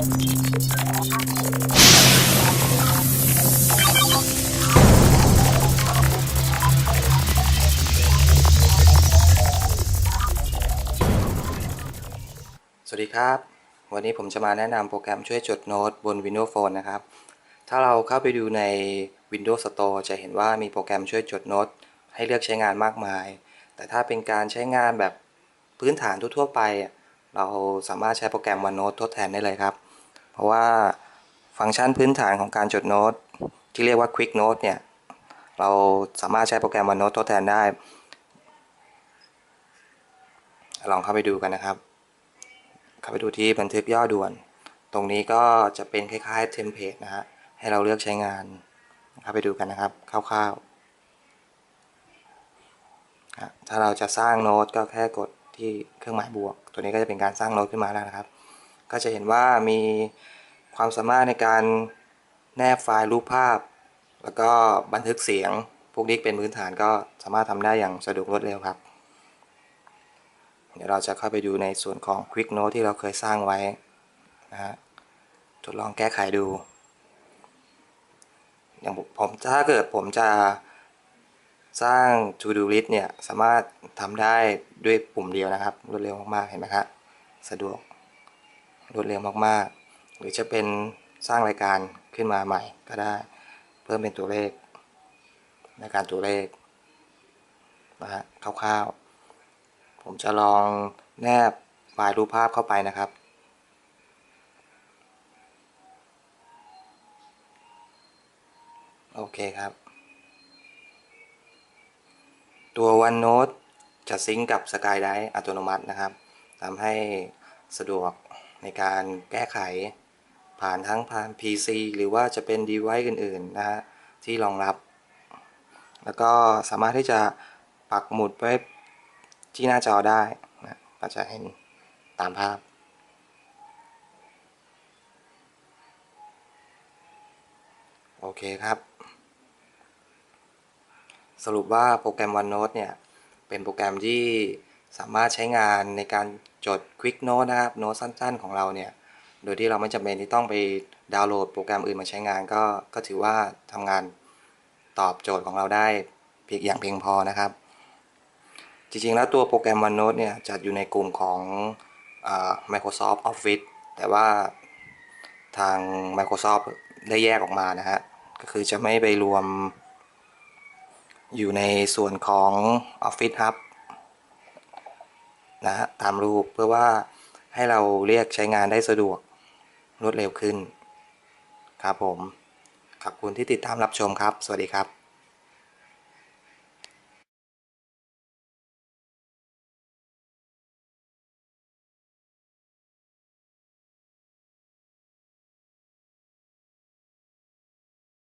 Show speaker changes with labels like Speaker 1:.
Speaker 1: สวัสดีครับ วันนี้ผมจะมาแนะนำโปรแกรมช่วยจดโน้ตบน Windows Phone นะครับ ถ้าเราเข้าไปดูใน Windows Store จะเห็นว่ามีโปรแกรมช่วยจดโน้ตให้เลือกใช้งานมากมาย แต่ถ้าเป็นการใช้งานแบบพื้นฐานทั่วๆไป เราสามารถใช้โปรแกรม OneNote ทดแทนได้เลยครับ เพราะว่าฟังก์ชันพื้นฐานของการจดโน้ต ที่เรียกว่า Quick Note เนี่ย เราสามารถใช้โปรแกรม OneNote ทดแทนได้ ลองเข้าไปดูกันนะครับ เข้าไปดูที่บันทึกย่อด่วน ตรงนี้ก็จะเป็นคล้ายๆเทมเพลตนะฮะ ให้เราเลือกใช้งาน เข้าไปดูกันนะครับคร่าวๆ ถ้าเราจะสร้างโน้ตก็แค่กดที่เครื่องหมายบวก ตัวนี้ก็จะเป็นการสร้างโน้ตขึ้นมาแล้วนะครับ ก็จะเห็นว่ามีความสามารถในการแนบไฟล์รูปภาพ แล้วก็บันทึกเสียง พวกนี้เป็นพื้นฐานก็สามารถทำได้อย่างสะดวกรวดเร็วครับ เดี๋ยวเราจะเข้าไปดูในส่วนของ Quick Note ที่เราเคยสร้างไว้นะฮะทดลองแก้ไขดู อย่างผมถ้าเกิดผมจะสร้าง To Do List เนี่ย สามารถทำได้ด้วยปุ่มเดียวนะครับ รวดเร็วมากๆ เห็นไหมครับสะดวก รวดเร็วมากๆ หรือจะเป็นสร้างรายการขึ้นมาใหม่ก็ได้ เพิ่มเป็นตัวเลขในการตัวเลขนะฮะคร่าวๆ ผมจะลองแนบไฟล์รูปภาพเข้าไปนะครับโอเคครับ ตัว OneNote จะซิงก์กับ SkyDrive อัตโนมัตินะครับทำให้สะดวก ในการแก้ไข ผ่านทั้งผ่าน PC หรือว่าจะเป็น device อื่นๆนะฮะที่รองรับ แล้วก็สามารถที่จะปักหมุดไว้ที่หน้าจอได้นะก็จะเห็นตามภาพโอเคครับ สรุปว่าโปรแกรม OneNote เนี่ย เป็นโปรแกรมที่ สามารถใช้งานในการจด Quick Note นะครับโน้ตสั้นๆ ของเราเนี่ย โดยที่เราไม่จำเป็นที่ต้องไปดาวน์โหลดโปรแกรมอื่นมาใช้งานก็ก็ถือว่าทำงานตอบโจทย์ของเราได้เพียงอย่างเพียงพอนะครับ จริงๆ แล้วตัวโปรแกรม OneNote เนี่ยจัดอยู่ในกลุ่มของอ Microsoft Office แต่ว่าทาง Microsoft ได้แยกออกมานะฮะ ก็คือจะไม่ไปรวมอยู่ในส่วนของ Office Hub นะฮะตามรูปเพื่อว่าให้เราเรียกใช้งานได้สะดวกรวดเร็วขึ้น ครับผม ขอบคุณที่ติดตามรับชมครับ สวัสดีครับ